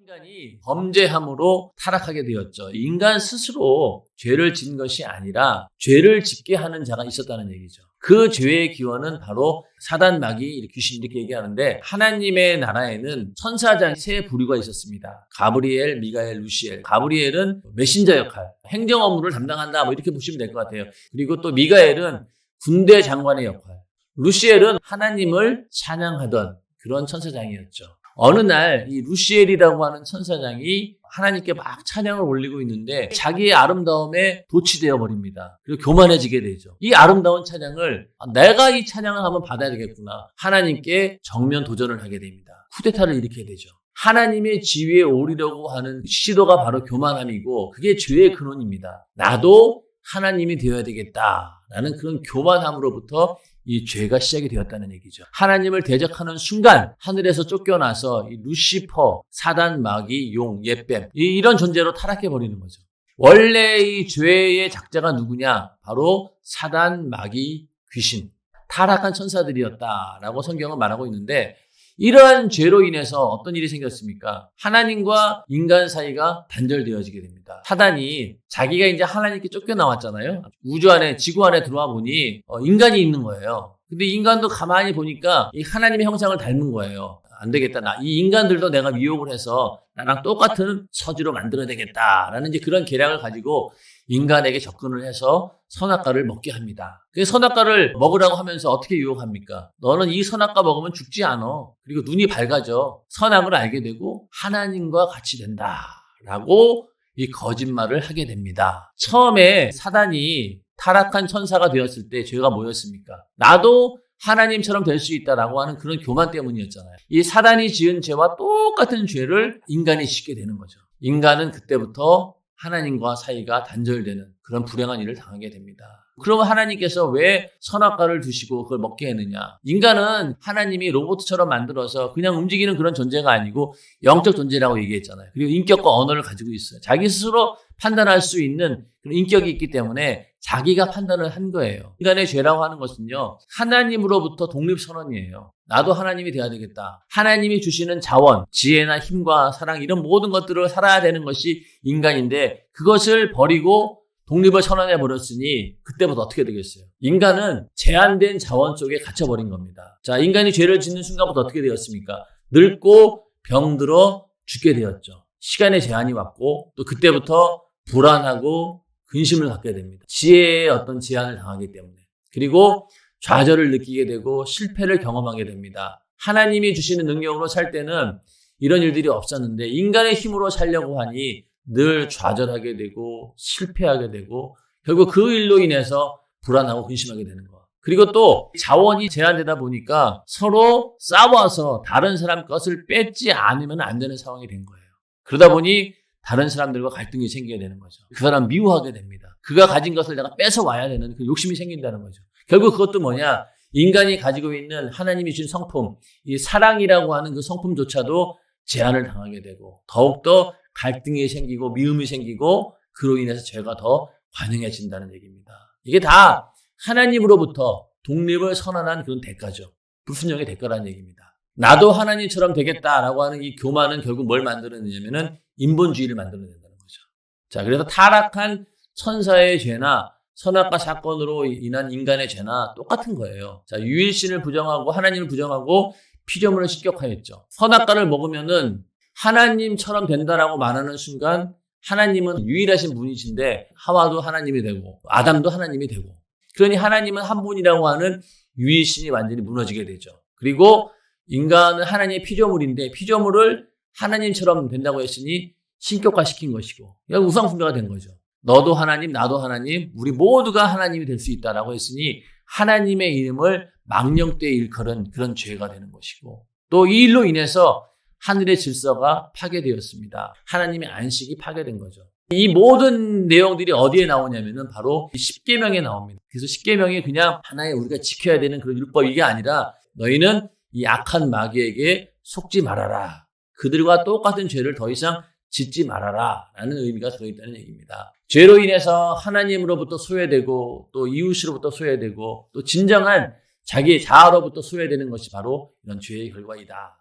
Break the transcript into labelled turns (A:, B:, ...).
A: 인간이 범죄함으로 타락하게 되었죠. 인간 스스로 죄를 진 것이 아니라 죄를 짓게 하는 자가 있었다는 얘기죠. 그 죄의 기원은 바로 사단 마귀 귀신 이렇게 얘기하는데 하나님의 나라에는 천사장 세 부류가 있었습니다. 가브리엘, 미가엘, 루시엘. 가브리엘은 메신저 역할, 행정 업무를 담당한다 뭐 이렇게 보시면 될 것 같아요. 그리고 또 미가엘은 군대 장관의 역할. 루시엘은 하나님을 찬양하던 그런 천사장이었죠. 어느 날 이 루시엘이라고 하는 천사장이 하나님께 막 찬양을 올리고 있는데 자기의 아름다움에 도취되어 버립니다. 그리고 교만해지게 되죠. 이 아름다운 찬양을 아, 내가 이 찬양을 한번 받아야 되겠구나. 하나님께 정면 도전을 하게 됩니다. 쿠데타를 일으키게 되죠. 하나님의 지위에 오르려고 하는 시도가 바로 교만함이고 그게 죄의 근원입니다. 나도 하나님이 되어야 되겠다라는 그런 교만함으로부터 이 죄가 시작이 되었다는 얘기죠. 하나님을 대적하는 순간 하늘에서 쫓겨나서 이 루시퍼, 사단, 마귀, 용, 예뱀 이- 이런 존재로 타락해 버리는 거죠. 원래 이 죄의 작자가 누구냐? 바로 사단, 마귀, 귀신, 타락한 천사들이었다라고 성경은 말하고 있는데 이러한 죄로 인해서 어떤 일이 생겼습니까? 하나님과 인간 사이가 단절되어지게 됩니다. 사단이 자기가 이제 하나님께 쫓겨나왔잖아요. 우주 안에, 지구 안에 들어와 보니 어, 인간이 있는 거예요. 근데 인간도 가만히 보니까 이 하나님의 형상을 닮은 거예요. 안 되겠다. 나, 이 인간들도 내가 미혹을 해서 나랑 똑같은 서지로 만들어야 되겠다라는 이제 그런 계략을 가지고 인간에게 접근을 해서 선악과를 먹게 합니다. 그 선악과를 먹으라고 하면서 어떻게 유혹합니까? 너는 이 선악과 먹으면 죽지 않아. 그리고 눈이 밝아져. 선악을 알게 되고 하나님과 같이 된다. 라고 이 거짓말을 하게 됩니다. 처음에 사단이 타락한 천사가 되었을 때 죄가 뭐였습니까? 나도 하나님처럼 될 수 있다라고 하는 그런 교만 때문이었잖아요. 이 사단이 지은 죄와 똑같은 죄를 인간이 짓게 되는 거죠. 인간은 그때부터 하나님과 사이가 단절되는 그런 불행한 일을 당하게 됩니다. 그러면 하나님께서 왜 선악과를 두시고 그걸 먹게 했느냐? 인간은 하나님이 로봇처럼 만들어서 그냥 움직이는 그런 존재가 아니고 영적 존재라고 얘기했잖아요. 그리고 인격과 언어를 가지고 있어요. 자기 스스로 판단할 수 있는 그런 인격이 있기 때문에 자기가 판단을 한 거예요. 인간의 죄라고 하는 것은요, 하나님으로부터 독립선언이에요. 나도 하나님이 돼야 되겠다. 하나님이 주시는 자원, 지혜나 힘과 사랑, 이런 모든 것들을 살아야 되는 것이 인간인데, 그것을 버리고 독립을 선언해 버렸으니, 그때부터 어떻게 되겠어요? 인간은 제한된 자원 속에 갇혀 버린 겁니다. 자, 인간이 죄를 짓는 순간부터 어떻게 되었습니까? 늙고 병들어 죽게 되었죠. 시간의 제한이 왔고, 또 그때부터 불안하고 근심을 갖게 됩니다. 지혜의 어떤 제한을 당하기 때문에. 그리고 좌절을 느끼게 되고 실패를 경험하게 됩니다. 하나님이 주시는 능력으로 살 때는 이런 일들이 없었는데 인간의 힘으로 살려고 하니 늘 좌절하게 되고 실패하게 되고 결국 그 일로 인해서 불안하고 근심하게 되는 거. 그리고 또 자원이 제한되다 보니까 서로 싸워서 다른 사람 것을 뺏지 않으면 안 되는 상황이 된 거예요. 그러다 보니 다른 사람들과 갈등이 생기게 되는 거죠. 그 사람 미워하게 됩니다. 그가 가진 것을 내가 뺏어 와야 되는 그 욕심이 생긴다는 거죠. 결국 그것도 뭐냐? 인간이 가지고 있는 하나님이 주신 성품, 이 사랑이라고 하는 그 성품조차도 제한을 당하게 되고 더욱더 갈등이 생기고 미움이 생기고 그로 인해서 죄가 더 관영해진다는 얘기입니다. 이게 다 하나님으로부터 독립을 선언한 그런 대가죠. 불순종의 대가라는 얘기입니다. 나도 하나님처럼 되겠다라고 하는 이 교만은 결국 뭘 만들어내냐면은 인본주의를 만들어낸다는 거죠. 자, 그래서 타락한 천사의 죄나 선악과 사건으로 인한 인간의 죄나 똑같은 거예요. 자, 유일신을 부정하고 하나님을 부정하고 피조물을 식격하였죠. 선악과를 먹으면은 하나님처럼 된다라고 말하는 순간 하나님은 유일하신 분이신데 하와도 하나님이 되고 아담도 하나님이 되고 그러니 하나님은 한 분이라고 하는 유일신이 완전히 무너지게 되죠. 그리고 인간은 하나님의 피조물인데 피조물을 하나님처럼 된다고 했으니 신격화 시킨 것이고 이건 우상 숭배가 된 거죠. 너도 하나님, 나도 하나님, 우리 모두가 하나님이 될 수 있다라고 했으니 하나님의 이름을 망령되이 일컬은 그런 죄가 되는 것이고 또 이 일로 인해서 하늘의 질서가 파괴되었습니다. 하나님의 안식이 파괴된 거죠. 이 모든 내용들이 어디에 나오냐면은 바로 10계명에 나옵니다. 그래서 10계명이 그냥 하나의 우리가 지켜야 되는 그런 율법 이게 아니라 너희는 이 악한 마귀에게 속지 말아라. 그들과 똑같은 죄를 더 이상 짓지 말아라. 라는 의미가 들어있다는 얘기입니다. 죄로 인해서 하나님으로부터 소외되고 또 이웃으로부터 소외되고 또 진정한 자기의 자아로부터 소외되는 것이 바로 이런 죄의 결과이다.